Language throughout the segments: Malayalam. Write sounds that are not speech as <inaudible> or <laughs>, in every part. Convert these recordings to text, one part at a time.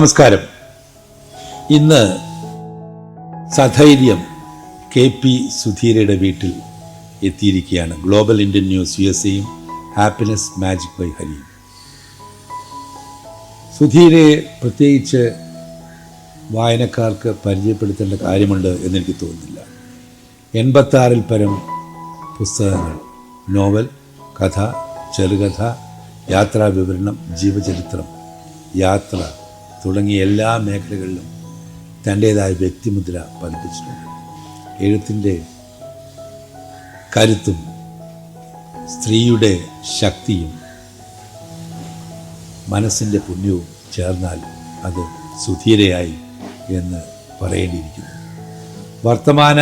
നമസ്കാരം. ഇന്ന് സധൈര്യം കെ പി സുധീരയുടെ വീട്ടിൽ എത്തിയിരിക്കുകയാണ്. Global Indian news U S എയും ഹാപ്പിനെസ് മാജിക് ബൈ ഹരിയും സുധീരയെ പ്രത്യേകിച്ച് വായനക്കാർക്ക് പരിചയപ്പെടുത്തേണ്ട കാര്യമുണ്ട് എന്നെനിക്ക് തോന്നുന്നില്ല. എൺപത്താറിൽ പരം പുസ്തകങ്ങൾ. നോവൽ കഥ ചെറുകഥ യാത്രാ വിവരണം ജീവചരിത്രം യാത്ര തുടങ്ങിയ എല്ലാ മേഖലകളിലും തന്റേതായ വ്യക്തിമുദ്ര പതിപ്പിച്ചിട്ടുണ്ട്. എഴുത്തിന്റെ കരുത്തും സ്ത്രീയുടെ ശക്തിയും മനസ്സിന്റെ പുണ്യവും ചേർന്നാൽ അത് സുധീരയായി എന്ന് പറയേണ്ടിയിരിക്കുന്നു. വർത്തമാന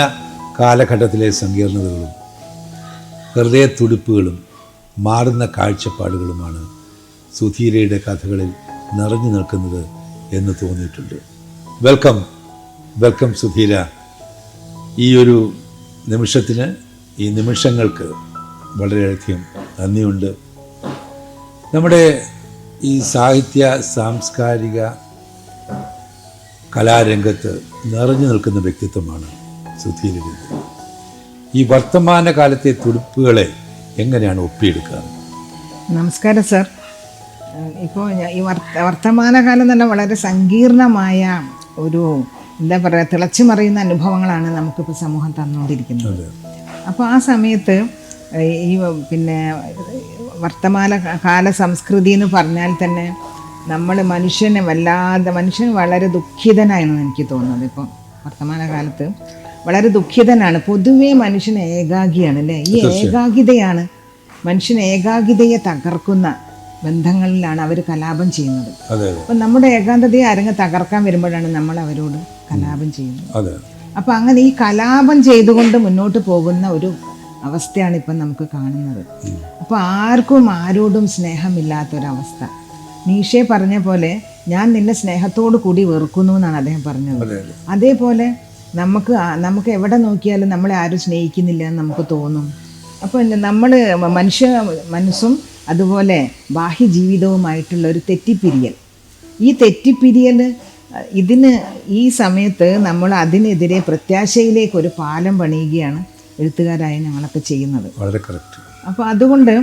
കാലഘട്ടത്തിലെ സങ്കീർണതകളും ഹൃദയത്തുടിപ്പുകളും മാറുന്ന കാഴ്ചപ്പാടുകളുമാണ് സുധീരയുടെ കഥകളിൽ നിറഞ്ഞു നിൽക്കുന്നത് എന്ന് തോന്നിയിട്ടുണ്ട്. Welcome welcome Sudheera. ഈ ഒരു നിമിഷത്തിന് ഈ നിമിഷങ്ങൾക്ക് വളരെയധികം നന്ദിയുണ്ട്. നമ്മുടെ ഈ സാഹിത്യ സാംസ്കാരിക കലാരംഗത്ത് നിറഞ്ഞു നിൽക്കുന്ന വ്യക്തിത്വമാണ് സുധീര ഈ വർത്തമാന കാലത്തെ തുടുപ്പുകളെ എങ്ങനെയാണ് ഒപ്പിയെടുക്കുക? നമസ്കാരം സർ. ഇപ്പോൾ ഈ വർത്ത വർത്തമാനകാലം തന്നെ വളരെ സങ്കീർണമായ ഒരു എന്താ പറയുക തിളച്ചു മറിയുന്ന അനുഭവങ്ങളാണ് നമുക്കിപ്പോൾ സമൂഹം തന്നുകൊണ്ടിരിക്കുന്നത്. അപ്പോൾ ആ സമയത്ത് ഈ പിന്നെ വർത്തമാന കാല സംസ്കൃതി എന്ന് പറഞ്ഞാൽ തന്നെ നമ്മൾ മനുഷ്യനെ വല്ലാതെ മനുഷ്യൻ വളരെ ദുഃഖിതനായെന്ന് എനിക്ക് തോന്നുന്നത്. ഇപ്പോൾ വർത്തമാന കാലത്ത് വളരെ ദുഃഖിതനാണ്. പൊതുവേ മനുഷ്യൻ ഏകാഗിയാണ് അല്ലേ? ഈ ഏകാഗിതയാണ് മനുഷ്യൻ ഏകാഗിതയെ തകർക്കുന്ന ബന്ധങ്ങളിലാണ് അവർ കലാപം ചെയ്യുന്നത്. അപ്പം നമ്മുടെ ഏകാന്തതയെ ആരെങ്കിലും തകർക്കാൻ വരുമ്പോഴാണ് നമ്മൾ അവരോട് കലാപം ചെയ്യുന്നത്. അപ്പം അങ്ങനെ ഈ കലാപം ചെയ്തുകൊണ്ട് മുന്നോട്ട് പോകുന്ന ഒരു അവസ്ഥയാണ് ഇപ്പം നമുക്ക് കാണുന്നത്. അപ്പോൾ ആർക്കും ആരോടും സ്നേഹമില്ലാത്തൊരവസ്ഥ. നീഷെ പറഞ്ഞ പോലെ ഞാൻ നിന്നെ സ്നേഹത്തോടു കൂടി വെറുക്കുന്നു എന്നാണ് അദ്ദേഹം പറഞ്ഞത്. അതെ അതെ. അതേപോലെ നമുക്ക് നമുക്ക് എവിടെ നോക്കിയാലും നമ്മളെ ആരും സ്നേഹിക്കുന്നില്ല എന്ന് നമുക്ക് തോന്നും. അപ്പോൾ നമ്മൾ മനുഷ്യ മനസ്സും അതുപോലെ ബാഹ്യ ജീവിതവുമായിട്ടുള്ള ഒരു തെറ്റിപ്പിരിയൽ. ഈ തെറ്റിപ്പിരിയൽ ഇതിന് ഈ സമയത്ത് നമ്മൾ അതിനെതിരെ പ്രത്യാശയിലേക്ക് ഒരു പാലം പണിയുകയാണ് എഴുത്തുകാരായ ഞങ്ങളൊക്കെ ചെയ്യുന്നത്. വളരെ കറക്റ്റ് അപ്പോൾ അതുകൊണ്ട്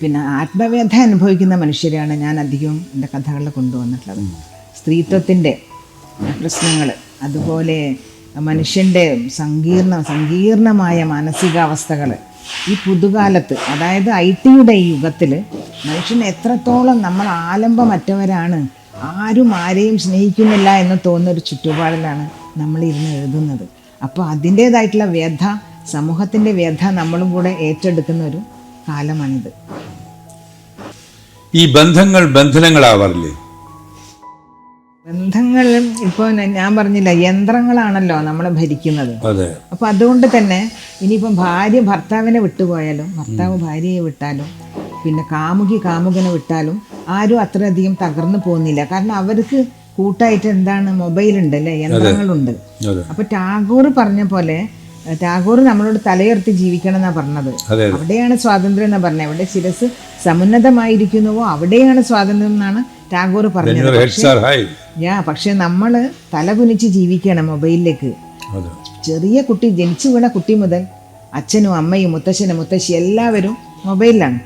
പിന്നെ ആത്മവേദ അനുഭവിക്കുന്ന മനുഷ്യരെയാണ് ഞാൻ അധികവും എന്റെ കഥകളിൽ കൊണ്ടുവന്നിട്ടുള്ളത്. സ്ത്രീത്വത്തിന്റെ പ്രശ്നങ്ങൾ അതുപോലെ മനുഷ്യന്റെ സങ്കീർണ സങ്കീർണമായ മാനസികാവസ്ഥകൾ ഈ പുതുകാലത്ത് അതായത് ഐ ടിയുടെ ഈ യുഗത്തിൽ മനുഷ്യൻ എത്രത്തോളം നമ്മൾ ആലംബമറ്റവരാണ് ആരും ആരെയും സ്നേഹിക്കുന്നില്ല എന്ന് തോന്നുന്ന ഒരു ചുറ്റുപാടിലാണ് നമ്മൾ ഇരുന്ന് എഴുതുന്നത്. അപ്പോൾ അതിന്റേതായിട്ടുള്ള വ്യഥ സമൂഹത്തിന്റെ വ്യഥ നമ്മളും കൂടെ ഏറ്റെടുക്കുന്ന ഒരു കാലമാണിത്. ഈ ബന്ധങ്ങൾ ബന്ധനങ്ങളാവാറില്ലേ? ബന്ധങ്ങൾ ഇപ്പോൾ ഞാൻ പറഞ്ഞില്ല യന്ത്രങ്ങളാണല്ലോ നമ്മൾ ഭരിക്കുന്നത്. അപ്പോൾ അതുകൊണ്ട് തന്നെ ഇനിയിപ്പം ഭാര്യ ഭർത്താവിനെ വിട്ടുപോയാലും ഭർത്താവ് ഭാര്യയെ വിട്ടാലും പിന്നെ കാമുകി കാമുകനെ വിട്ടാലും ആരും അത്രയധികം തകർന്നു പോകുന്നില്ല. കാരണം അവർക്ക് കൂട്ടായിട്ട് എന്താണ് മൊബൈലുണ്ട് അല്ലേ? യന്ത്രങ്ങളുണ്ട്. അപ്പോൾ ടാഗോർ പറഞ്ഞ പോലെ ടാഗോർ നമ്മളോട് തലയുയർത്തി ജീവിക്കണം എന്നാണ് പറഞ്ഞത് അവിടെയാണ് സ്വാതന്ത്ര്യം എന്ന് പറഞ്ഞത്. എവിടെ ശിരസ് സമുന്നതമായിരിക്കുന്നുവോ അവിടെയാണ് സ്വാതന്ത്ര്യം എന്നാണ് ടാഗോർ പറഞ്ഞത്. യാ പക്ഷെ നമ്മൾ തല കുനിച്ച് ജീവിക്കണം മൊബൈലിലേക്ക്. ചെറിയ കുട്ടി ജനിച്ചു വീണ കുട്ടി മുതൽ അച്ഛനും അമ്മയും മുത്തശ്ശനും മുത്തശ്ശി എല്ലാവരും മൊബൈലിലാണ്.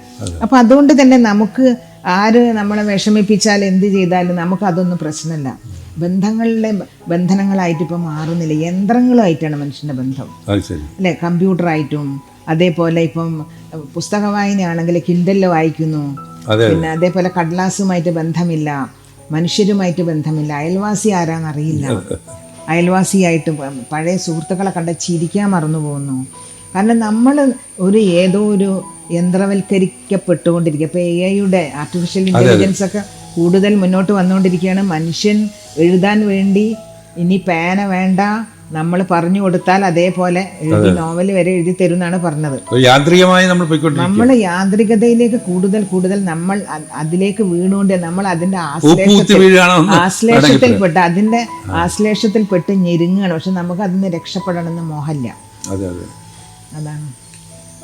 അപ്പം അതുകൊണ്ട് തന്നെ നമുക്ക് ആര് നമ്മളെ വിഷമിപ്പിച്ചാൽ എന്ത് ചെയ്താലും നമുക്കതൊന്നും പ്രശ്നമല്ല. ബന്ധങ്ങളിലെ ബന്ധനങ്ങളായിട്ട് ഇപ്പം മാറുന്നില്ല. യന്ത്രങ്ങളുമായിട്ടാണ് മനുഷ്യന്റെ ബന്ധം. അല്ലേ? കമ്പ്യൂട്ടറായിട്ടും അതേപോലെ ഇപ്പം പുസ്തക വായനയാണെങ്കിൽ കിൻഡലിൽ വായിക്കുന്നു. പിന്നെ അതേപോലെ കടലാസുമായിട്ട് ബന്ധമില്ല. മനുഷ്യരുമായിട്ട് ബന്ധമില്ല. അയൽവാസി ആരാന്നറിയില്ല. <laughs> അയൽവാസിയായിട്ട് പഴയ സുഹൃത്തുക്കളെ കണ്ട ചിരിക്കാൻ മറന്നു പോകുന്നു. കാരണം നമ്മൾ ഒരു ഏതോ ഒരു യന്ത്രവൽക്കരിക്കപ്പെട്ടുകൊണ്ടിരിക്കുക. ഇപ്പോൾ എ ഐയുടെ ആർട്ടിഫിഷ്യൽ ഇന്റലിജൻസ് ഒക്കെ കൂടുതൽ മുന്നോട്ട് വന്നുകൊണ്ടിരിക്കുകയാണ്. മനുഷ്യൻ എഴുതാൻ വേണ്ടി ഇനി പേന വേണ്ട നമ്മൾ പറഞ്ഞു കൊടുത്താൽ അതേപോലെ എഴുതി നോവൽ വരെ എഴുതി തരും എന്നാണ് പറഞ്ഞത് യാന്ത്രികമായി നമ്മൾ നമ്മൾ യാന്ത്രികതയിലേക്ക് കൂടുതൽ കൂടുതൽ നമ്മൾ അതിലേക്ക് വീണുകൊണ്ട് നമ്മൾ അതിന്റെ ആശ്ലേഷത്തിൽ പെട്ട് ആശ്ലേഷത്തിൽപ്പെട്ട് അതിന്റെ ആശ്ലേഷത്തിൽപ്പെട്ട് ഞെരുങ്ങുകയാണ്. പക്ഷെ നമുക്ക് അതിന് രക്ഷപ്പെടണമെന്ന് മോഹമില്ല അതെ അതെ. അതാണ്.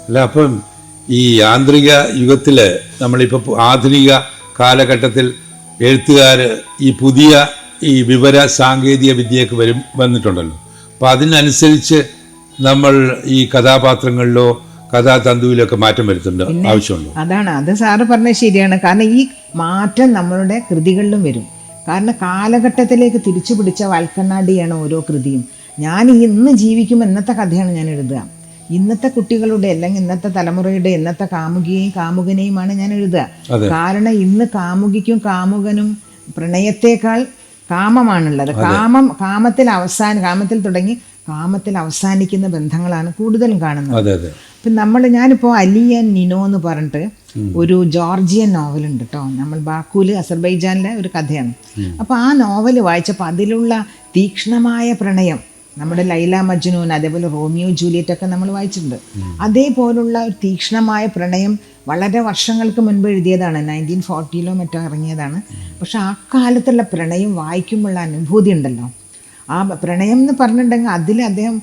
അല്ല അപ്പം ഈ യാന്ത്രിക യുഗത്തിൽ നമ്മളിപ്പോൾ ആധുനിക കാലഘട്ടത്തിൽ എഴുത്തുകാർ ഈ പുതിയ ഈ വിവര സാങ്കേതിക വിദ്യയൊക്കെ വരും വന്നിട്ടുണ്ടല്ലോ. അപ്പോൾ അതിനനുസരിച്ച് നമ്മൾ ഈ കഥാപാത്രങ്ങളിലോ കഥാതന്തുവിലൊക്കെ മാറ്റം വരുത്തുന്നുണ്ട് ആവശ്യമുണ്ട്? അതാണ്. അത് സാറ് പറഞ്ഞത് ശരിയാണ്. കാരണം ഈ മാറ്റം നമ്മളുടെ കൃതികളിലും വരും. കാരണം കാലഘട്ടത്തിലേക്ക് തിരിച്ചു പിടിച്ച വൽക്കണ്ണാടിയാണ് ഓരോ കൃതിയും. ഞാൻ ഇന്ന് ജീവിക്കുമ്പോൾ ഇന്നത്തെ കഥയാണ് ഞാൻ എഴുതുക. ഇന്നത്തെ കുട്ടികളുടെ അല്ലെങ്കിൽ ഇന്നത്തെ തലമുറയുടെ ഇന്നത്തെ കാമുകിയെയും കാമുകനെയുമാണ് ഞാൻ എഴുതുക. കാരണം ഇന്ന് കാമുകിക്കും കാമുകനും പ്രണയത്തേക്കാൾ കാമമാണുള്ളത്. കാമം കാമത്തിൽ അവസാന കാമത്തിൽ തുടങ്ങി കാമത്തിൽ അവസാനിക്കുന്ന ബന്ധങ്ങളാണ് കൂടുതലും കാണുന്നത്. ഇപ്പം നമ്മൾ ഞാനിപ്പോൾ അലിയൻ നിനോ എന്ന് പറഞ്ഞിട്ട് ഒരു ജോർജിയൻ നോവൽ ഉണ്ട് കേട്ടോ നമ്മൾ ബാക്കൂൽ അസർബൈജാനിലെ ഒരു കഥയാണ്. അപ്പോൾ ആ നോവൽ വായിച്ചപ്പോൾ അതിലുള്ള തീക്ഷ്ണമായ പ്രണയം നമ്മുടെ ലൈല മജ്നൂൻ അതേപോലെ റോമിയോ ജൂലിയറ്റ് ഒക്കെ നമ്മൾ വായിച്ചിട്ടുണ്ട്. അതേപോലുള്ള ഒരു തീക്ഷ്ണമായ പ്രണയം വളരെ വർഷങ്ങൾക്ക് മുൻപ് എഴുതിയതാണ്. നയന്റീൻ ഫോർട്ടിയിലോ മറ്റോ ഇറങ്ങിയതാണ്. പക്ഷെ ആ കാലത്തുള്ള പ്രണയം വായിക്കുമ്പോഴുള്ള അനുഭൂതി ഉണ്ടല്ലോ. ആ പ്രണയം എന്ന് പറഞ്ഞിട്ടുണ്ടെങ്കിൽ അതിൽ അദ്ദേഹം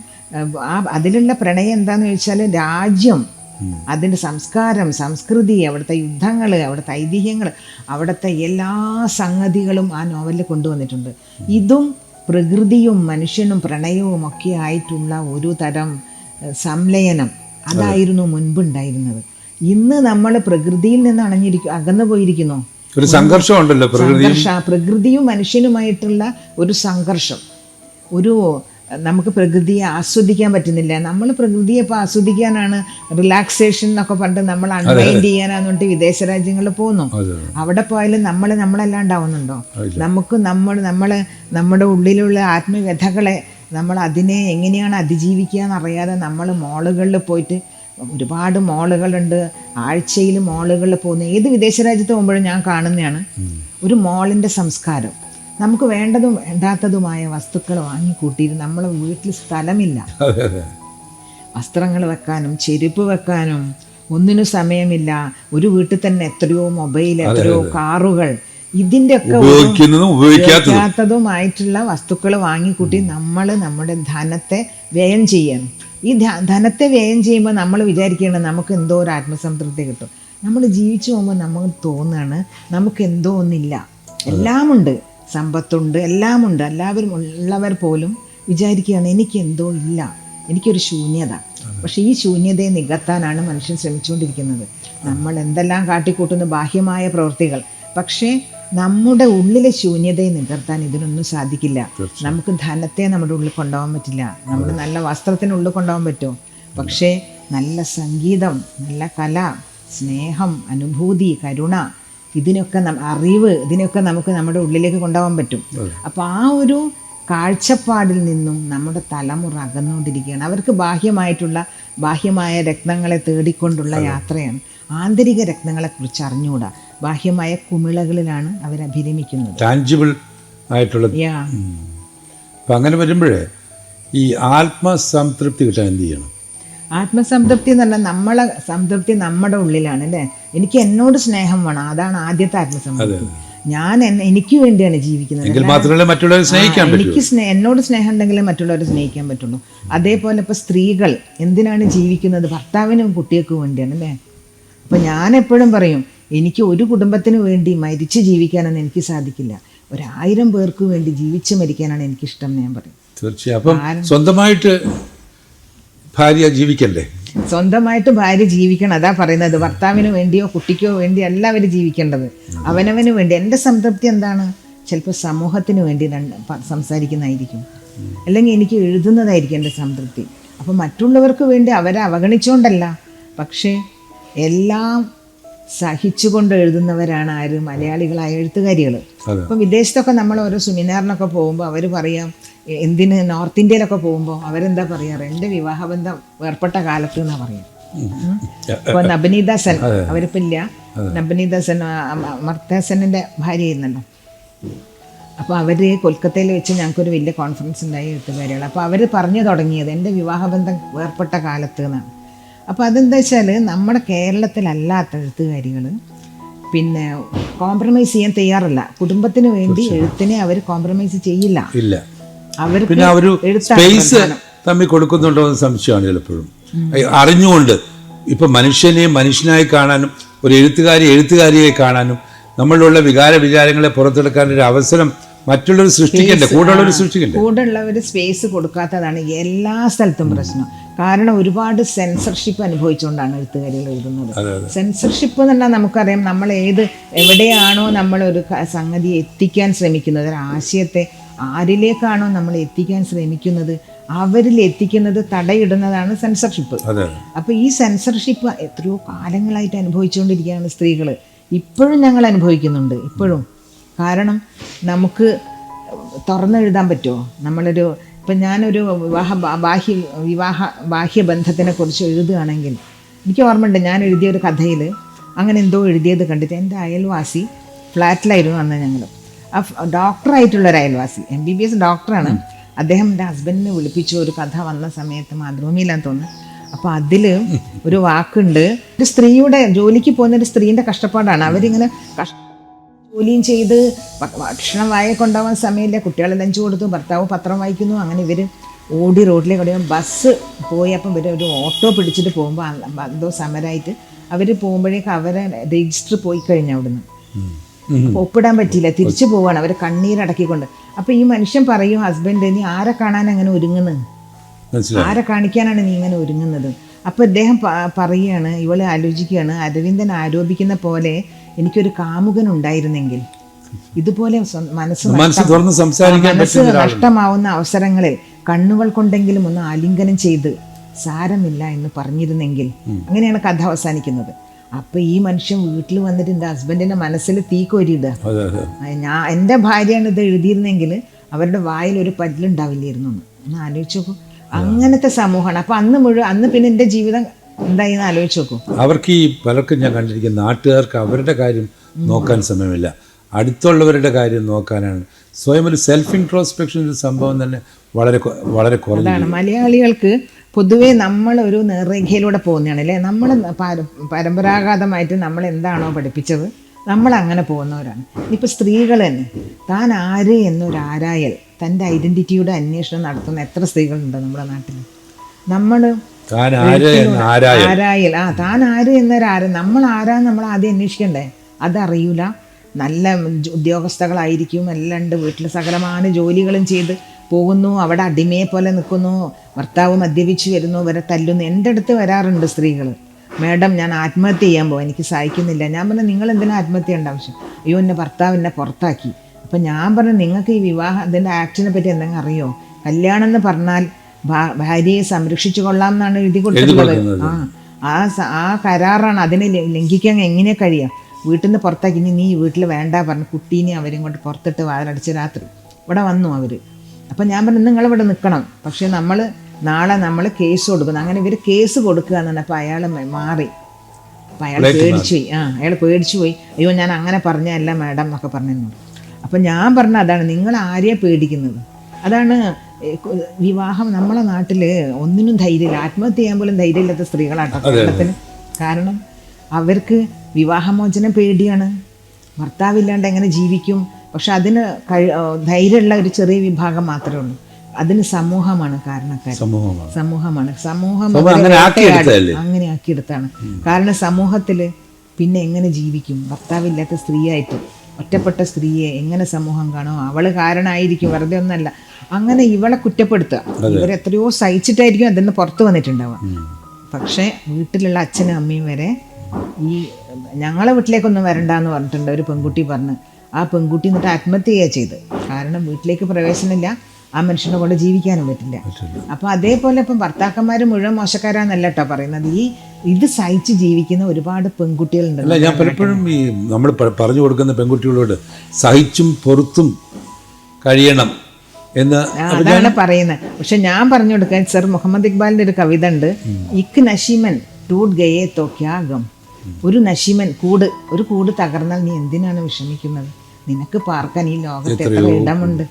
ആ അതിലുള്ള പ്രണയം എന്താന്ന് ചോദിച്ചാൽ രാജ്യം അതിന്റെ സംസ്കാരം സംസ്കൃതി അവിടുത്തെ യുദ്ധങ്ങൾ അവിടുത്തെ ഐതിഹ്യങ്ങൾ അവിടുത്തെ എല്ലാ സംഗതികളും ആ നോവലിൽ കൊണ്ടുവന്നിട്ടുണ്ട്. ഇതും പ്രകൃതിയും മനുഷ്യനും പ്രണയവും ഒക്കെ ആയിട്ടുള്ള ഒരു തരം സംലയനം അതായിരുന്നു മുൻപുണ്ടായിരുന്നത്. ഇന്ന് നമ്മൾ പ്രകൃതിയിൽ നിന്ന് അണഞ്ഞിരിക്കും അകന്നു പോയിരിക്കുന്നു. ഒരു സംഘർഷം ഉണ്ടല്ലോ പ്രകൃതി പ്രകൃതിയും മനുഷ്യനുമായിട്ടുള്ള ഒരു സംഘർഷം. ഒരു നമുക്ക് പ്രകൃതിയെ ആസ്വദിക്കാൻ പറ്റുന്നില്ല. നമ്മൾ പ്രകൃതിയെ ഇപ്പോൾ ആസ്വദിക്കാനാണ് റിലാക്സേഷൻ എന്നൊക്കെ പറഞ്ഞിട്ട് നമ്മൾ അൺവൈൻഡ് ചെയ്യാനാന്ന് പറഞ്ഞിട്ട് വിദേശ രാജ്യങ്ങളിൽ പോകുന്നു. അവിടെ പോയാലും നമ്മൾ നമ്മളല്ലാണ്ടാവുന്നുണ്ടോ നമുക്ക് നമ്മൾ നമ്മൾ നമ്മുടെ ഉള്ളിലുള്ള ആത്മവ്യഥകളെ നമ്മൾ അതിനെ എങ്ങനെയാണ് അതിജീവിക്കുക എന്നറിയാതെ നമ്മൾ മോളുകളിൽ പോയിട്ട് ഒരുപാട് മോളുകളുണ്ട് ആഴ്ചയിൽ മോളുകളിൽ പോകുന്ന ഏത് വിദേശ രാജ്യത്ത് പോകുമ്പോഴും ഞാൻ കാണുന്നതാണ് ഒരു മോളിന്റെ സംസ്കാരം. നമുക്ക് വേണ്ടതും വേണ്ടാത്തതുമായ വസ്തുക്കൾ വാങ്ങിക്കൂട്ടിയിട്ട് നമ്മളെ വീട്ടിൽ സ്ഥലമില്ല. വസ്ത്രങ്ങൾ വെക്കാനും ചെരുപ്പ് വെക്കാനും ഒന്നിനും സമയമില്ല. ഒരു വീട്ടിൽ തന്നെ എത്രയോ മൊബൈൽ എത്രയോ കാറുകൾ. ഇതിന്റെ ഒക്കെ ഉപയോഗിക്കാത്തതുമായിട്ടുള്ള വസ്തുക്കൾ വാങ്ങിക്കൂട്ടി നമ്മൾ നമ്മുടെ ധനത്തെ വ്യയം ചെയ്യണം. ഈ ധനത്തെ വ്യയം ചെയ്യുമ്പോൾ നമ്മൾ വിചാരിക്കേണ്ടത് നമുക്ക് എന്തോ ഒരു ആത്മസംതൃപ്തി കിട്ടും. നമ്മൾ ജീവിച്ചു പോകുമ്പോൾ നമുക്ക് തോന്നുകയാണ് നമുക്ക് എന്തോ ഒന്നില്ല. എല്ലാമുണ്ട്. സമ്പത്തുണ്ട് എല്ലാമുണ്ട്. എല്ലാവരും ഉള്ളവർ പോലും വിചാരിക്കുകയാണ് എനിക്ക് എന്തോ ഇല്ല. എനിക്കൊരു ശൂന്യത. പക്ഷേ ഈ ശൂന്യതയെ നികത്താനാണ് മനുഷ്യൻ ശ്രമിച്ചുകൊണ്ടിരിക്കുന്നത്. നമ്മൾ എന്തെല്ലാം കാട്ടിക്കൂട്ടുന്ന ബാഹ്യമായ പ്രവൃത്തികൾ. പക്ഷേ നമ്മുടെ ഉള്ളിലെ ശൂന്യതയെ നികർത്താൻ ഇതിനൊന്നും സാധിക്കില്ല. നമുക്ക് ധനത്തെ നമ്മുടെ ഉള്ളിൽ കൊണ്ടുപോകാൻ പറ്റില്ല. നമ്മുടെ നല്ല വസ്ത്രത്തിനുള്ളിൽ കൊണ്ടുപോകാൻ പറ്റും. പക്ഷേ നല്ല സംഗീതം നല്ല കല സ്നേഹം അനുഭൂതി കരുണ ഇതിനൊക്കെ അറിവ് ഇതിനൊക്കെ നമുക്ക് നമ്മുടെ ഉള്ളിലേക്ക് കൊണ്ടുപോകാൻ പറ്റും. അപ്പോൾ ആ ഒരു കാഴ്ചപ്പാടിൽ നിന്നും നമ്മുടെ തലമുറ അകന്നുകൊണ്ടിരിക്കുകയാണ്. അവർക്ക് ബാഹ്യമായിട്ടുള്ള ബാഹ്യമായ രത്നങ്ങളെ തേടിക്കൊണ്ടുള്ള യാത്രയാണ്. ആന്തരിക രത്നങ്ങളെക്കുറിച്ച് അറിഞ്ഞുകൂടാ. ബാഹ്യമായ കുമിളകളിലാണ് അവരഭിരമിക്കുന്നത് ടാഞ്ചിബിൾ ആയിട്ടുള്ള അപ്പം അങ്ങനെ വരുമ്പോഴേ ഈ ആത്മസംതൃപ്തി കിട്ടാൻ എന്ത് ചെയ്യണം? ആത്മസംതൃപ്തി എന്ന് പറഞ്ഞാൽ നമ്മളെ സംതൃപ്തി നമ്മുടെ ഉള്ളിലാണ് അല്ലേ? എനിക്ക് എന്നോട് സ്നേഹം വേണം അതാണ് ആദ്യത്തെ ആത്മസംതൃപ്തി. ഞാൻ എനിക്ക് വേണ്ടിയാണ് ജീവിക്കുന്നത് മാത്രമല്ലേ മറ്റുള്ളവരെ സ്നേഹിക്കാൻ എനിക്ക് എന്നോട് സ്നേഹം ഉണ്ടെങ്കിലേ മറ്റുള്ളവരെ സ്നേഹിക്കാൻ പറ്റുള്ളൂ. അതേപോലെ ഇപ്പോൾ സ്ത്രീകൾ എന്തിനാണ് ജീവിക്കുന്നത്? ഭർത്താവിനും കുട്ടികൾക്കും വേണ്ടിയാണ് അല്ലേ? അപ്പോൾ ഞാൻ എപ്പോഴും പറയും എനിക്ക് ഒരു കുടുംബത്തിന് വേണ്ടി മരിച്ച് ജീവിക്കാനൊന്നും എനിക്ക് സാധിക്കില്ല. ഒരായിരം പേർക്ക് വേണ്ടി ജീവിച്ച് മരിക്കാനാണ് എനിക്കിഷ്ടം ഞാൻ പറയും. തീർച്ചയായും. അപ്പം സ്വന്തമായിട്ട് ഭാര്യ ജീവിക്കണ്ടേ? സ്വന്തമായിട്ട് ഭാര്യ ജീവിക്കണം അതാ പറയുന്നത്. ഭർത്താവിന് വേണ്ടിയോ കുട്ടിക്കോ വേണ്ടി അല്ല അവർ ജീവിക്കേണ്ടത്. അവനവന് വേണ്ടി. എന്റെ സംതൃപ്തി എന്താണ്? ചിലപ്പോൾ സമൂഹത്തിന് വേണ്ടി സംസാരിക്കുന്നതായിരിക്കും. അല്ലെങ്കിൽ എനിക്ക് എഴുതുന്നതായിരിക്കും എന്റെ സംതൃപ്തി. അപ്പം മറ്റുള്ളവർക്ക് വേണ്ടി അവരെ അവഗണിച്ചുകൊണ്ടല്ല പക്ഷേ എല്ലാം സഹിച്ചുകൊണ്ട് എഴുതുന്നവരാണ് ആര്? മലയാളികളായ എഴുത്തുകാരികൾ അപ്പം വിദേശത്തൊക്കെ നമ്മൾ ഓരോ സെമിനാറിനൊക്കെ പോകുമ്പോൾ അവർ പറയാം എന്തിന് നോർത്ത് ഇന്ത്യയിലൊക്കെ പോകുമ്പോൾ അവരെന്താ പറയാറ് എന്റെ വിവാഹബന്ധം ഏർപ്പെട്ട കാലത്ത് എന്നാ പറയാം? ഇപ്പൊ നബനീത സെൻ അവരിപ്പം ഇല്ല നബനീത സെൻ മർത്തേസനിന്റെ ഭാര്യ ചെയ്യുന്നുണ്ടോ അപ്പോൾ അവർ കൊൽക്കത്തയിൽ വെച്ച് ഞങ്ങൾക്കൊരു വലിയ കോൺഫറൻസ് ഉണ്ടായി എഴുത്തുകാരികൾ അപ്പോൾ അവർ പറഞ്ഞു തുടങ്ങിയത് എന്റെ വിവാഹബന്ധം വേർപ്പെട്ട കാലത്ത് എന്നാണ്. അപ്പോൾ അതെന്താ വെച്ചാൽ നമ്മുടെ കേരളത്തിലല്ലാത്ത എഴുത്തുകാരികൾ പിന്നെ കോംപ്രമൈസ് ചെയ്യാൻ തയ്യാറല്ല. കുടുംബത്തിന് വേണ്ടി എഴുത്തിനെ അവർ കോംപ്രമൈസ് ചെയ്യില്ല. ഇല്ല. പിന്നെ അവർ സ്പേസ് തമ്മിൽ കൊടുക്കുന്നുണ്ടോ എന്ന് സംശയമാണ് ചിലപ്പോഴും. അറിഞ്ഞുകൊണ്ട് ഇപ്പൊ മനുഷ്യനെ മനുഷ്യനായി കാണാനും ഒരു എഴുത്തുകാരി എഴുത്തുകാരിയെ കാണാനും നമ്മളിലുള്ള വികാര വിചാരങ്ങളെ പുറത്തെടുക്കാൻ ഒരു അവസരം മറ്റുള്ളവർ സൃഷ്ടിക്കണ്ടേ? കൂടെയുള്ളവർ സൃഷ്ടിക്കണ്ടേ? കൂടുള്ളവർ സ്പേസ് കൊടുക്കാത്തതാണ് എല്ലാ സ്ഥലത്തും പ്രശ്നം. കാരണം ഒരുപാട് സെൻസർഷിപ്പ് അനുഭവിച്ചുകൊണ്ടാണ് എഴുത്തുകാരികൾ എഴുതുന്നത്. സെൻസർഷിപ്പ് എന്ന് പറഞ്ഞാൽ നമുക്കറിയാം നമ്മൾ ഏത് എവിടെയാണോ നമ്മൾ ഒരു സംഗതി എത്തിക്കാൻ ശ്രമിക്കുന്നത്. ഒരു ആശയത്തെ ആരിലേക്കാണോ നമ്മൾ എത്തിക്കാൻ ശ്രമിക്കുന്നത് അവരിൽ എത്തിക്കുന്നത് തടയിടുന്നതാണ് സെൻസർഷിപ്പ് അപ്പോൾ ഈ സെൻസർഷിപ്പ് എത്രയോ കാലങ്ങളായിട്ട് അനുഭവിച്ചുകൊണ്ടിരിക്കുകയാണ് സ്ത്രീകൾ ഇപ്പോഴും ഞങ്ങൾ അനുഭവിക്കുന്നുണ്ട് ഇപ്പോഴും. കാരണം നമുക്ക് തുറന്നെഴുതാൻ പറ്റുമോ? നമ്മളൊരു ഇപ്പം ഞാനൊരു വിവാഹ ബാഹ്യ വിവാഹ ബാഹ്യ ബന്ധത്തിനെ കുറിച്ച് എഴുതുകയാണെങ്കിൽ എനിക്ക് ഓർമ്മയുണ്ട് ഞാൻ എഴുതിയ ഒരു കഥയിൽ അങ്ങനെ എന്തോ എഴുതിയത് കണ്ടിട്ട് എന്റെ അയൽവാസി ഫ്ലാറ്റിലായിരുന്നു അന്ന് ഞങ്ങൾ ഡോക്ടറായിട്ടുള്ള ഒരു അയൽവാസി എം ബി ബി എസ് ഡോക്ടറാണ്. അദ്ദേഹം എന്റെ ഹസ്ബൻഡിനെ വിളിപ്പിച്ചു ഒരു കഥ വന്ന സമയത്ത് മാതൃഭൂമിയിലാന്ന് തോന്നുന്നു. അപ്പോൾ അതിൽ ഒരു വാക്കുണ്ട്. ഒരു സ്ത്രീയുടെ ജോലിക്ക് പോകുന്ന ഒരു സ്ത്രീന്റെ കഷ്ടപ്പാടാണ്. അവരിങ്ങനെ കഷ്ട ജോലിയും ചെയ്ത് ഭക്ഷണം വായ കൊണ്ടുപോകാൻ സമയമില്ല. കുട്ടികളെ ലഞ്ച് കൊടുത്തു ഭർത്താവ് പത്രം വായിക്കുന്നു. അങ്ങനെ ഇവർ ഓടി റോഡിലേക്ക് ഓടി ബസ് പോയി അപ്പം ഇവർ ഒരു ഓട്ടോ പിടിച്ചിട്ട് പോകുമ്പോൾ എന്തോ സമരമായിട്ട് അവർ പോകുമ്പോഴേക്ക് അവരെ രജിസ്റ്റർ പോയി കഴിഞ്ഞു അവിടുന്ന്. ഒപ്പിടാൻ പറ്റിയില്ല. തിരിച്ചു പോവാണ്. അവർ കണ്ണീരടക്കിക്കൊണ്ട് അപ്പോൾ ഈ മനുഷ്യൻ പറയും ഹസ്ബൻഡ് നീ ആരെ കാണാൻ അങ്ങനെ ഒരുങ്ങുന്നു? ആരെ കാണിക്കാനാണ് നീ ഇങ്ങനെ ഒരുങ്ങുന്നത്? അപ്പോൾ ഇദ്ദേഹം പറയുകയാണ് ഇവളെ ആലോചിക്കുകയാണ് അരവിന്ദൻ ആരോപിക്കുന്ന പോലെ എനിക്കൊരു കാമുകൻ ഉണ്ടായിരുന്നെങ്കിൽ. ഇതുപോലെ മനസ്സ് മനസ്സ് നഷ്ടമാവുന്ന അവസരങ്ങളിൽ കണ്ണുകൾ കൊണ്ടെങ്കിലും ഒന്ന് ആലിംഗനം ചെയ്ത് സാരമില്ല എന്ന് പറഞ്ഞിരുന്നെങ്കിൽ. അങ്ങനെയാണ് കഥ അവസാനിക്കുന്നത്. അപ്പൊ ഈ മനുഷ്യൻ വീട്ടിൽ വന്നിട്ട് എന്റെ ഹസ്ബൻഡിന്റെ മനസ്സിൽ തീ കോരിയിടുക ഞാൻ എന്റെ ഭാര്യയാണ് ഇത് എഴുതിയിരുന്നെങ്കിൽ അവരുടെ വായിൽ ഒരു പല്ലുണ്ടാവില്ലായിരുന്നു ഒന്ന് ആലോചിച്ച് നോക്കൂ. അങ്ങനത്തെ സമൂഹമാണ്. അപ്പൊ അന്ന് മുഴുവൻ അന്ന് പിന്നെ എന്റെ ജീവിതം എന്തായി എന്ന് ആലോചിച്ച് നോക്കൂ. അവർക്ക് ഈ പലർക്കും ഞാൻ കണ്ടിരിക്കുന്ന നാട്ടുകാർക്ക് അവരുടെ കാര്യം നോക്കാൻ സമയമില്ല. അടുത്തുള്ളവരുടെ കാര്യം നോക്കാനാണ്. സ്വയം ഒരു സെൽഫ് ഇൻട്രോസ്പെക്ഷൻ ഒരു സംഭവം തന്നെ വളരെ വളരെ കുറവാണ് മലയാളികൾക്ക് പൊതുവേ നമ്മൾ ഒരു നേർരേഖയിലൂടെ പോകുന്നതാണ് അല്ലേ? നമ്മൾ പരമ്പരാഗതമായിട്ട് നമ്മൾ എന്താണോ പഠിപ്പിച്ചത് നമ്മൾ അങ്ങനെ പോകുന്നവരാണ്. ഇപ്പോൾ സ്ത്രീകൾ തന്നെ താൻ ആര് എന്നൊരു ആരായൽ തന്റെ ഐഡന്റിറ്റിയുടെ അന്വേഷണം നടത്തുന്ന എത്ര സ്ത്രീകളുണ്ട് നമ്മുടെ നാട്ടിൽ നമ്മൾ ആര് ആരായൽ. ആ താൻ ആര് എന്നൊരാര നമ്മൾ ആരാന്ന് നമ്മൾ ആദ്യം അന്വേഷിക്കണ്ടേ? അതറിയൂല. നല്ല ഉദ്യോഗസ്ഥകളായിരിക്കും എല്ലാം ഉണ്ട്. വീട്ടിൽ സകലമാന ജോലികളും ചെയ്ത് പോകുന്നു അവിടെ അടിമയെ പോലെ നിൽക്കുന്നു ഭർത്താവ് മദ്യപിച്ച് വരുന്നു ഇവരെ തല്ലുന്നു. എന്റെ അടുത്ത് വരാറുണ്ട് സ്ത്രീകൾ മാഡം ഞാൻ ആത്മഹത്യ ചെയ്യാൻ പോകും എനിക്ക് സഹായിക്കുന്നില്ല ഞാൻ പറഞ്ഞു നിങ്ങൾ എന്തിനാ ആത്മഹത്യ ചെയ്യേണ്ട ആവശ്യം? അയ്യോ എന്റെ ഭർത്താവ് എന്നെ പുറത്താക്കി. അപ്പം ഞാൻ പറഞ്ഞു നിങ്ങൾക്ക് ഈ വിവാഹം അതിന്റെ ആക്ഷനെ പറ്റി എന്തെങ്കിലും അറിയോ? കല്യാണം എന്ന് പറഞ്ഞാൽ ഭാര്യയെ സംരക്ഷിച്ചു കൊള്ളാം എന്നാണ് എഴുതി കൊടുത്തിട്ടുള്ളത്. ആ ആ ആ കരാറാണ് അതിനെ ലംഘിക്കാൻ എങ്ങനെ കഴിയാം? വീട്ടിൽ നിന്ന് പുറത്താക്കി നീ വീട്ടിൽ വേണ്ട പറഞ്ഞു. കുട്ടീനെ അവരും കൊണ്ട് പുറത്തിട്ട് വാതിലടിച്ച് രാത്രി. ഇവിടെ വന്നു അവർ അപ്പം ഞാൻ പറഞ്ഞു നിങ്ങളിവിടെ നിൽക്കണം. പക്ഷേ നമ്മൾ നാളെ നമ്മൾ കേസ് കൊടുക്കുന്നു. അങ്ങനെ ഇവർ കേസ് കൊടുക്കുക എന്നാണ് അപ്പോൾ അയാൾ മാറി. അപ്പം അയാൾ പേടിച്ചു പോയി ആ അയാൾ പേടിച്ചു പോയി അയ്യോ ഞാൻ അങ്ങനെ പറഞ്ഞല്ല മാഡം എന്നൊക്കെ പറഞ്ഞു അപ്പം ഞാൻ പറഞ്ഞ അതാണ് നിങ്ങൾ ആരെയാ പേടിക്കുന്നത്? അതാണ് വിവാഹം നമ്മളെ നാട്ടിൽ ഒന്നിനും ധൈര്യമില്ല. ആത്മഹത്യ ചെയ്യാൻ പോലും ധൈര്യമില്ലാത്ത സ്ത്രീകളാട്ടോ കേരളത്തിന് കാരണം അവർക്ക് വിവാഹമോചനം പേടിയാണ്. ഭർത്താവില്ലാണ്ട് എങ്ങനെ ജീവിക്കും? പക്ഷെ അതിന് കഴി ധൈര്യമുള്ള ഒരു ചെറിയ വിഭാഗം മാത്രമേ ഉള്ളൂ. അതിന് സമൂഹമാണ് കാരണക്കാർ സമൂഹമാണ്. സമൂഹം അങ്ങനെ ആക്കിയെടുത്താണ് കാരണം സമൂഹത്തിൽ പിന്നെ എങ്ങനെ ജീവിക്കും? ഭർത്താവില്ലാത്ത സ്ത്രീയായിട്ട് ഒറ്റപ്പെട്ട സ്ത്രീയെ എങ്ങനെ സമൂഹം കാണും? അവൾ കാരണമായിരിക്കും വെറുതെ ഒന്നല്ല. അങ്ങനെ ഇവളെ കുറ്റപ്പെടുത്തുക. ഇവരെത്രയോ സഹിച്ചിട്ടായിരിക്കും അതിൽ നിന്ന് പുറത്ത് വന്നിട്ടുണ്ടാവുക. പക്ഷേ വീട്ടിലുള്ള അച്ഛനും അമ്മയും വരെ ഈ ഞങ്ങളെ വീട്ടിലേക്കൊന്നും വരണ്ടെന്ന് പറഞ്ഞിട്ടുണ്ട്. ഒരു പെൺകുട്ടി പറഞ്ഞ് ആ പെൺകുട്ടി എന്നിട്ട് ആത്മഹത്യ ചെയ്യുക ചെയ്ത്. കാരണം വീട്ടിലേക്ക് പ്രവേശനമില്ല. ആ മനുഷ്യനെ കൊണ്ട് ജീവിക്കാനും പറ്റില്ല. അപ്പോൾ അതേപോലെ ഇപ്പം ഭർത്താക്കന്മാർ മുഴുവൻ മോശക്കാരാന്നല്ല കേട്ടോ പറയുന്നത്. ഈ ഇത് സഹിച്ച് ജീവിക്കുന്ന ഒരുപാട് പെൺകുട്ടികളുണ്ട്. അല്ല ഞാൻ പലപ്പോഴും ഈ നമ്മൾ പറഞ്ഞു കൊടുക്കുന്ന പെൺകുട്ടികളോട് സഹിച്ചും പൊറുത്തും കഴിയണം എന്ന് അതാണ് പറയുന്നത്. പക്ഷെ ഞാൻ പറഞ്ഞു കൊടുക്കാൻ സർ മുഹമ്മദ് ഇക്ബാലിന്റെ ഒരു കവിത ഉണ്ട്. ഇക് നഷീമൻ ടൂട്ട് ഗയേ തോ ക്യാഗം ഒരു നശിമൻ കൂട് ഒരു കൂട് തകർന്നാൽ നീ എന്തിനാണ് വിഷമിക്കുന്നത്? നിനക്ക് പാർക്കാൻ ഈ ലോകത്ത് എത്ര ഇടമുണ്ട്?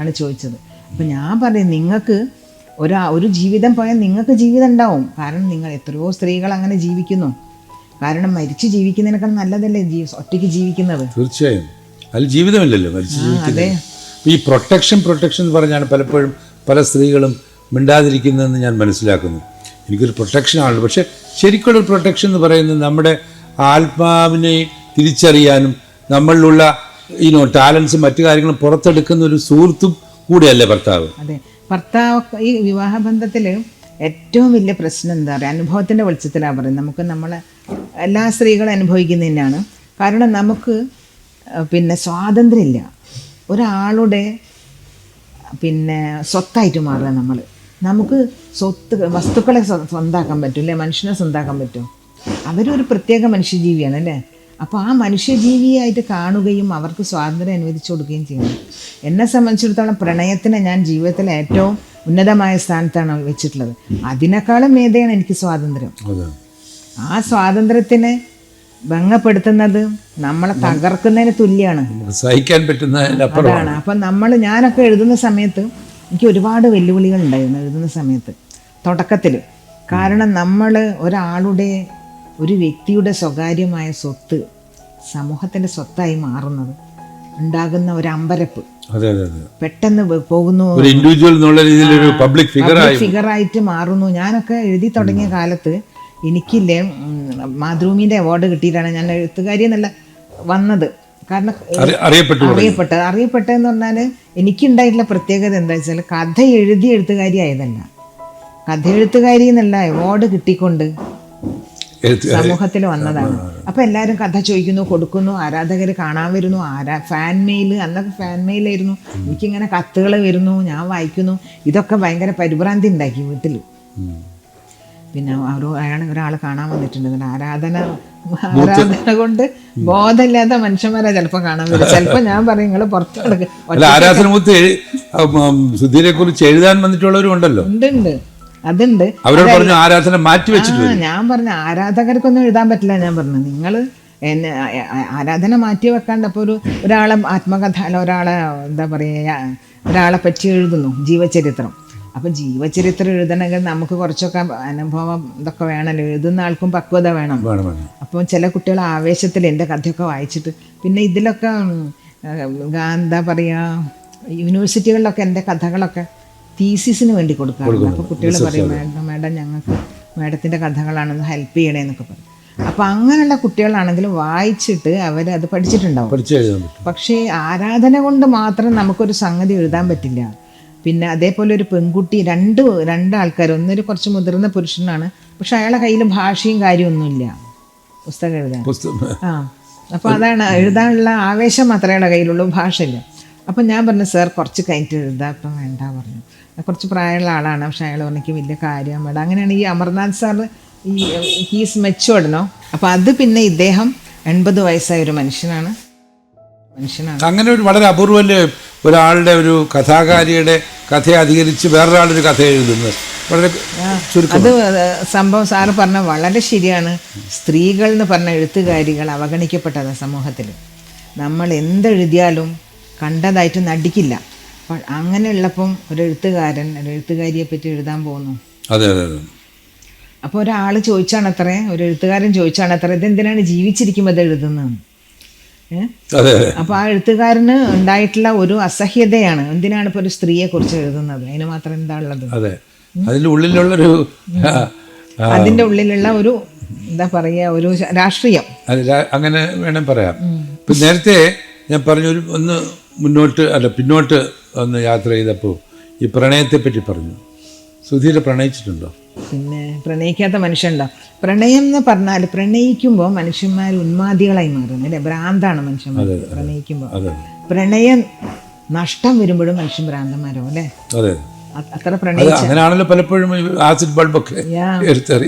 ആണ് ചോദിച്ചത്. അപ്പം ഞാൻ പറയും നിങ്ങൾക്ക് ഒരാ ഒരു ജീവിതം പോയാൽ നിങ്ങൾക്ക് ജീവിതം ഉണ്ടാവും. കാരണം നിങ്ങൾ എത്രയോ സ്ത്രീകൾ അങ്ങനെ ജീവിക്കുന്നു. കാരണം മരിച്ച് ജീവിക്കുന്നതിനേക്കാൾ നല്ലതല്ലേ ഒറ്റയ്ക്ക് ജീവിക്കുന്നത്? തീർച്ചയായും. അതിൽ ജീവിതമില്ലല്ലോ മരിച്ചു ജീവിക്കുന്നത് ഈ പ്രൊട്ടക്ഷൻ പ്രൊട്ടക്ഷൻ എന്ന് പറഞ്ഞാണ് പലപ്പോഴും പല സ്ത്രീകളും മിണ്ടാതിരിക്കുന്നതെന്ന് ഞാൻ മനസ്സിലാക്കുന്നു. എനിക്കൊരു പ്രൊട്ടക്ഷൻ ആണല്ലോ. പക്ഷേ ശരിക്കുള്ള പ്രൊട്ടക്ഷൻ എന്ന് പറയുന്നത് നമ്മുടെ ആത്മാവിനെ തിരിച്ചറിയാനും നമ്മളിലുള്ള ഈനോ ടാലൻസും മറ്റു കാര്യങ്ങളും പുറത്തെടുക്കുന്ന ഒരു സുഹൃത്തും കൂടിയല്ലേ ഭർത്താവ്? അതെ. ഭർത്താവ് ഈ വിവാഹബന്ധത്തിൽ ഏറ്റവും വലിയ പ്രശ്നം എന്താ പറയുക അനുഭവത്തിന്റെ വെളിച്ചത്തിലാണ് പറയുന്നത്. നമുക്ക് നമ്മളെ എല്ലാ സ്ത്രീകളും അനുഭവിക്കുന്ന തന്നെയാണ്. കാരണം നമുക്ക് പിന്നെ സ്വാതന്ത്ര്യമില്ല. ഒരാളുടെ പിന്നെ സ്വത്തായിട്ട് മാറുക നമ്മൾ നമുക്ക് സ്വത്ത് വസ്തുക്കളെ സ്വ- സ്വന്താക്കാൻ പറ്റും അല്ലേ? മനുഷ്യനെ സ്വന്താക്കാൻ പറ്റും. അവരൊരു പ്രത്യേക മനുഷ്യജീവിയാണ് അല്ലേ അപ്പോൾ ആ മനുഷ്യജീവിയായിട്ട് കാണുകയും അവർക്ക് സ്വാതന്ത്ര്യം അനുവദിച്ചു കൊടുക്കുകയും ചെയ്യണം. എന്നെ സംബന്ധിച്ചിടത്തോളം പ്രണയത്തിനെ ഞാൻ ജീവിതത്തിലെ ഏറ്റവും ഉന്നതമായ സ്ഥാനത്താണ് വെച്ചിട്ടുള്ളത്. അതിനേക്കാളും മേധയാണ് എനിക്ക് സ്വാതന്ത്ര്യം. ആ സ്വാതന്ത്ര്യത്തിനെ ഭംഗപ്പെടുത്തുന്നത് നമ്മളെ തകർക്കുന്നതിന് തുല്യമാണ് സഹിക്കാൻ പറ്റുന്ന അതാണ്. അപ്പം നമ്മൾ ഞാനൊക്കെ എഴുതുന്ന സമയത്ത് എനിക്ക് ഒരുപാട് വെല്ലുവിളികൾ ഉണ്ടായിരുന്നു എഴുതുന്ന സമയത്ത് തുടക്കത്തിൽ. കാരണം നമ്മൾ ഒരാളുടെ ഒരു വ്യക്തിയുടെ സ്വകാര്യമായ സ്വത്ത് സമൂഹത്തിന്റെ സ്വത്തായി മാറുന്നത് ഉണ്ടാകുന്ന ഒരു അമ്പരപ്പ്. പെട്ടെന്ന് പോകുന്നു. ഇൻഡിവിജ്വൽ എന്നുള്ള രീതിയിൽ പബ്ലിക് ഫിഗറായിട്ട് മാറുന്നു. ഞാനൊക്കെ എഴുതി തുടങ്ങിയ കാലത്ത് എനിക്കില്ലേ മാതൃഭൂമിന്റെ അവാർഡ് കിട്ടിയിട്ടാണ് ഞാൻ എഴുത്തുകാരി എന്നല്ല വന്നത്. കാരണം അറിയപ്പെട്ട അറിയപ്പെട്ടു അറിയപ്പെട്ടത് അറിയപ്പെട്ടതെന്ന് പറഞ്ഞാൽ എനിക്കുണ്ടായിട്ടുള്ള പ്രത്യേകത എന്താ വെച്ചാൽ കഥ എഴുതി എഴുത്തുകാരി ആയതല്ല. കഥ എഴുത്തുകാരി എന്നല്ല അവാർഡ് കിട്ടിക്കൊണ്ട് സമൂഹത്തിൽ വന്നതാണ്. അപ്പൊ എല്ലാവരും കഥ ചോദിക്കുന്നു കൊടുക്കുന്നു ആരാധകർ കാണാൻ വരുന്നു ആരാ ഫാൻ മെയിൽ അന്നൊക്കെ ഫാൻ മെയിലായിരുന്നു എനിക്കിങ്ങനെ കത്തുകൾ വരുന്നു ഞാൻ വായിക്കുന്നു. ഇതൊക്കെ ഭയങ്കര പരിഭ്രാന്തി ഉണ്ടാക്കി വീട്ടിൽ. പിന്നെ ഒരു അയാൾ ഒരാൾ കാണാൻ വന്നിട്ടുണ്ട്. ആരാധന ആരാധന കൊണ്ട് ബോധമില്ലാത്ത മനുഷ്യന്മാരെ ചിലപ്പോൾ കാണാൻ വരും ചിലപ്പോൾ ഞാൻ പറയും നിങ്ങൾ പുറത്ത് കുറിച്ച് എഴുതാൻ വന്നിട്ടുള്ളവരും ഉണ്ടല്ലോ. ഉണ്ട് അതുണ്ട്. അവരോട് പറഞ്ഞു ആരാധന മാറ്റി വെച്ചിട്ട് ഞാൻ പറഞ്ഞു ആരാധകർക്കൊന്നും എഴുതാൻ പറ്റില്ല ഞാൻ പറഞ്ഞു. നിങ്ങൾ എന്നെ ആരാധന മാറ്റി വെക്കാണ്ട് അപ്പോൾ ഒരു ഒരാളെ ആത്മകഥ അല്ല ഒരാളെ എന്താ പറയുക ഒരാളെ പറ്റി എഴുതുന്നു ജീവചരിത്രം. അപ്പം ജീവചരിത്രം എഴുതണമെങ്കിൽ നമുക്ക് കുറച്ചൊക്കെ അനുഭവം ഇതൊക്കെ വേണമല്ലോ എഴുതുന്ന ആൾക്കും പക്വത വേണം. അപ്പോൾ ചില കുട്ടികൾ ആവേശത്തിൽ എന്റെ കഥയൊക്കെ വായിച്ചിട്ട് പിന്നെ ഇതിലൊക്കെ എന്താ പറയുക യൂണിവേഴ്സിറ്റികളിലൊക്കെ എന്റെ കഥകളൊക്കെ തീസിസിന് വേണ്ടി കൊടുക്കാറുണ്ട്. അപ്പോൾ കുട്ടികൾ പറയും മാഡം മാഡം ഞങ്ങൾക്ക് മാഡത്തിന്റെ കഥകളാണെന്ന് ഹെൽപ്പ് ചെയ്യണേ എന്നൊക്കെ പറയും. അപ്പം അങ്ങനെയുള്ള കുട്ടികളാണെങ്കിൽ വായിച്ചിട്ട് അവർ അത് പഠിച്ചിട്ടുണ്ടാവും. പക്ഷേ ആരാധന കൊണ്ട് മാത്രം നമുക്കൊരു സംഗതി എഴുതാൻ പറ്റില്ല. പിന്നെ അതേപോലെ ഒരു പെൺകുട്ടി രണ്ട് രണ്ടാൾക്കാർ ഒന്നൊരു കുറച്ച് മുതിർന്ന പുരുഷനാണ്. പക്ഷെ അയാളെ കയ്യിൽ ഭാഷയും കാര്യമൊന്നുമില്ല. പുസ്തകം എഴുതാൻ. ആ. അപ്പോൾ അതാണ് എഴുതാനുള്ള ആവേശം മാത്രമേ അയാളെ കയ്യിലുള്ളൂ ഭാഷയില്ല. അപ്പം ഞാൻ പറഞ്ഞു സാർ കുറച്ച് കഴിഞ്ഞിട്ട് എഴുതാം. അപ്പം വേണ്ട പറഞ്ഞു. കുറച്ച് പ്രായമുള്ള ആളാണ്. പക്ഷെ അയാൾ എനിക്ക് വലിയ കാര്യം വേണ്ട. അങ്ങനെയാണ് ഈ അമർനാഥ് സാർ ഈ ഹീസ് മെച്ചുവേർഡനോ അപ്പോൾ അത് പിന്നെ ഇദ്ദേഹം എൺപത് വയസ്സായ ഒരു മനുഷ്യനാണ്. അങ്ങനെ ഒരു വളരെ അപൂർവല്ലേ ഒരാളുടെ ഒരു കഥാകാരിയുടെ കഥയെ അധികരിച്ച് വേറൊരാളൊരു കഥ എഴുതുന്നത്? വളരെ അത് സംഭവം സാറ് പറഞ്ഞ വളരെ ശരിയാണ്. സ്ത്രീകൾ എന്ന് പറഞ്ഞ എഴുത്തുകാരികൾ അവഗണിക്കപ്പെട്ടത് സമൂഹത്തിൽ നമ്മൾ എന്തെഴുതിയാലും കണ്ടതായിട്ട് നടിക്കില്ല. അപ്പോൾ അങ്ങനെയുള്ളപ്പം ഒരു എഴുത്തുകാരൻ ഒരു എഴുത്തുകാരിയെ പറ്റി എഴുതാൻ പോകുന്നു. അതെ അതെ അതെ. അപ്പോൾ ഒരാൾ ചോദിച്ചാണത്രേ ഒരു എഴുത്തുകാരൻ ചോദിച്ചാണത്രേ ഇതെന്തിനാണ് ജീവിച്ചിരിക്കുമ്പോൾ അത് എഴുതുന്നത്? അപ്പോൾ ആ എഴുത്തുകാരന് ഉണ്ടായിട്ടുള്ള ഒരു അസഹ്യതയാണ്. എന്തിനാണ് ഇപ്പൊ ഒരു സ്ത്രീയെ കുറിച്ച് എഴുതുന്നത്? അതിന് മാത്രം എന്താ ഉള്ളത്? അതെ. അതിന്റെ ഉള്ളിലുള്ളൊരു അതിന്റെ ഉള്ളിലുള്ള ഒരു എന്താ പറയുക ഒരു രാഷ്ട്രീയം. അങ്ങനെ വേണം പറയാം. ഇപ്പൊ നേരത്തെ ഞാൻ പറഞ്ഞൊരു ഒന്ന് മുന്നോട്ട് അല്ല പിന്നോട്ട് ഒന്ന് യാത്ര ചെയ്തപ്പോൾ ഈ പ്രണയത്തെ പറ്റി പറഞ്ഞു. സുധീര പ്രണയിച്ചിട്ടുണ്ടോ? പിന്നെ പ്രണയിക്കാത്ത മനുഷ്യനുണ്ടോ? പ്രണയം എന്ന് പറഞ്ഞാൽ പ്രണയിക്കുമ്പോൾ മനുഷ്യന്മാർ ഉന്മാദികളായി മാറുന്നു അല്ലേ? ഭ്രാന്താണ് മനുഷ്യന്മാർ പ്രണയിക്കുമ്പോൾ. പ്രണയം നഷ്ടം വരുമ്പോഴും മനുഷ്യൻ ഭ്രാന്തന്മാരോ അല്ലേ? അത്ര അത് അങ്ങനെയാണല്ലോ പലപ്പോഴും ആസിഡ് ബൾബൊക്കെ.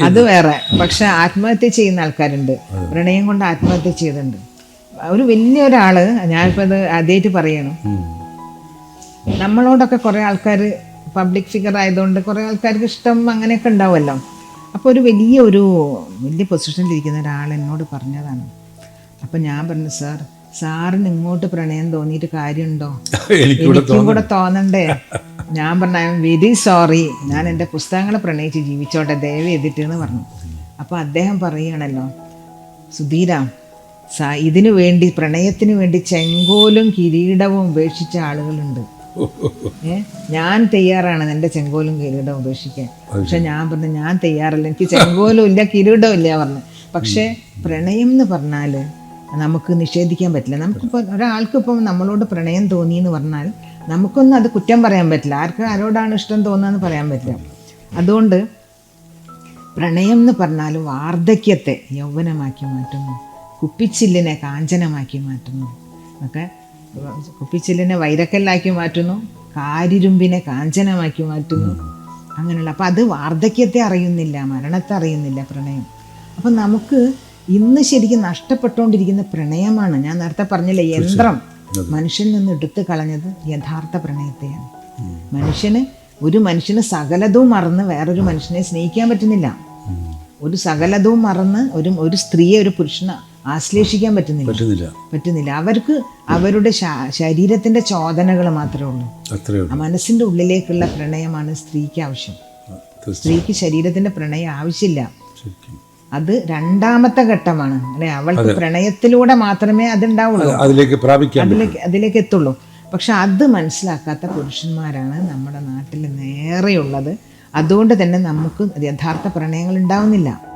അത് വേറെ. പക്ഷെ ആത്മഹത്യ ചെയ്യുന്ന ആൾക്കാരുണ്ട്. പ്രണയം കൊണ്ട് ആത്മഹത്യ ചെയ്തിട്ടുണ്ട്. ഒരു വലിയ ഒരാൾ ഞാനിപ്പോ അത് ആദ്യമായിട്ട് പറയണം. നമ്മളോടൊക്കെ കുറെ ആൾക്കാർ പബ്ലിക് ഫിഗർ ആയതുകൊണ്ട് കുറേ ആൾക്കാർക്ക് ഇഷ്ടം അങ്ങനെയൊക്കെ ഉണ്ടാവുമല്ലോ. അപ്പോൾ ഒരു വലിയ ഒരു വലിയ പൊസിഷനിൽ ഇരിക്കുന്ന ഒരാൾ എന്നോട് പറഞ്ഞതാണ്. അപ്പോൾ ഞാൻ പറഞ്ഞു സാർ സാറിന് ഇങ്ങോട്ട് പ്രണയം തോന്നിയിട്ട് കാര്യമുണ്ടോ? <laughs> എനിക്കും കൂടെ തോന്നണ്ടേ. ഞാൻ പറഞ്ഞു ഐ എം വെരി സോറി. ഞാൻ എന്റെ പുസ്തകങ്ങളെ പ്രണയിച്ച് ജീവിച്ചോട്ടെ ദയവ് ചെയ്തിട്ട് എന്ന് പറഞ്ഞു. അപ്പോൾ അദ്ദേഹം പറയുകയാണല്ലോ സുധീര സാ ഇതിനു വേണ്ടി പ്രണയത്തിന് വേണ്ടി ചെങ്കോലും കിരീടവും ഉപേക്ഷിച്ച ആളുകളുണ്ട്. ഞാൻ തയ്യാറാണ് എന്റെ ചെങ്കോലും കിരീടവും ഉപേക്ഷിക്കാൻ. പക്ഷെ ഞാൻ പറഞ്ഞു ഞാൻ തയ്യാറല്ല. എനിക്ക് ചെങ്കോലും ഇല്ല കിരീടവും ഇല്ല പറഞ്ഞു. പക്ഷേ പ്രണയം എന്ന് പറഞ്ഞാൽ നമുക്ക് നിഷേധിക്കാൻ പറ്റില്ല. നമുക്കിപ്പോൾ ഒരാൾക്കിപ്പം നമ്മളോട് പ്രണയം തോന്നി എന്ന് പറഞ്ഞാൽ നമുക്കൊന്നും അത് കുറ്റം പറയാൻ പറ്റില്ല. ആർക്ക് ആരോടാണ് ഇഷ്ടം തോന്നുന്നതെന്ന് പറയാൻ പറ്റില്ല. അതുകൊണ്ട് പ്രണയം എന്ന് പറഞ്ഞാൽ വാർദ്ധക്യത്തെ യൗവനമാക്കി മാറ്റുന്നു. കുപ്പിച്ചില്ലിനെ കാഞ്ചനമാക്കി മാറ്റുന്നു. ഒക്കെ കുപ്പിച്ചില്ലിനെ വൈരക്കല്ലാക്കി മാറ്റുന്നു കാരിരുമ്പിനെ കാഞ്ചനമാക്കി മാറ്റുന്നു. അങ്ങനെയുള്ള അപ്പം അത് വാർദ്ധക്യത്തെ അറിയുന്നില്ല മരണത്തെ അറിയുന്നില്ല പ്രണയം. അപ്പം നമുക്ക് ഇന്ന് ശരിക്കും നഷ്ടപ്പെട്ടുകൊണ്ടിരിക്കുന്ന പ്രണയമാണ്. ഞാൻ നേരത്തെ പറഞ്ഞില്ല യന്ത്രം. മനുഷ്യനിൽ നിന്ന് എടുത്തു കളഞ്ഞത് യഥാർത്ഥ പ്രണയത്തെയാണ്. മനുഷ്യന് ഒരു മനുഷ്യന് സകലതും മറന്ന് വേറൊരു മനുഷ്യനെ സ്നേഹിക്കാൻ പറ്റുന്നില്ല. ഒരു സകലതും മറന്ന് ഒരു ഒരു സ്ത്രീയെ ഒരു പുരുഷനെ ആശ്ലേഷിക്കാൻ പറ്റുന്നില്ല. പറ്റുന്നില്ല. പറ്റുന്നില്ല. അവർക്ക് അവരുടെ ശരീരത്തിന്റെ ചോദനകൾ മാത്രമേ ഉള്ളൂ. മനസ്സിന്റെ ഉള്ളിലേക്കുള്ള പ്രണയമാണ് സ്ത്രീക്ക് ആവശ്യം. സ്ത്രീക്ക് ശരീരത്തിന്റെ പ്രണയം ആവശ്യമില്ല. അത് രണ്ടാമത്തെ ഘട്ടമാണ്. അല്ലെ? അവൾക്ക് പ്രണയത്തിലൂടെ മാത്രമേ അത് ഉണ്ടാവുള്ളൂ അതിലേക്ക് അതിലേക്ക് അതിലേക്ക് എത്തുള്ളൂ. പക്ഷെ അത് മനസ്സിലാക്കാത്ത പുരുഷന്മാരാണ് നമ്മുടെ നാട്ടിൽ നേരെയുള്ളത്. അതുകൊണ്ട് തന്നെ നമുക്ക് യഥാർത്ഥ പ്രണയങ്ങൾ ഉണ്ടാവുന്നില്ല.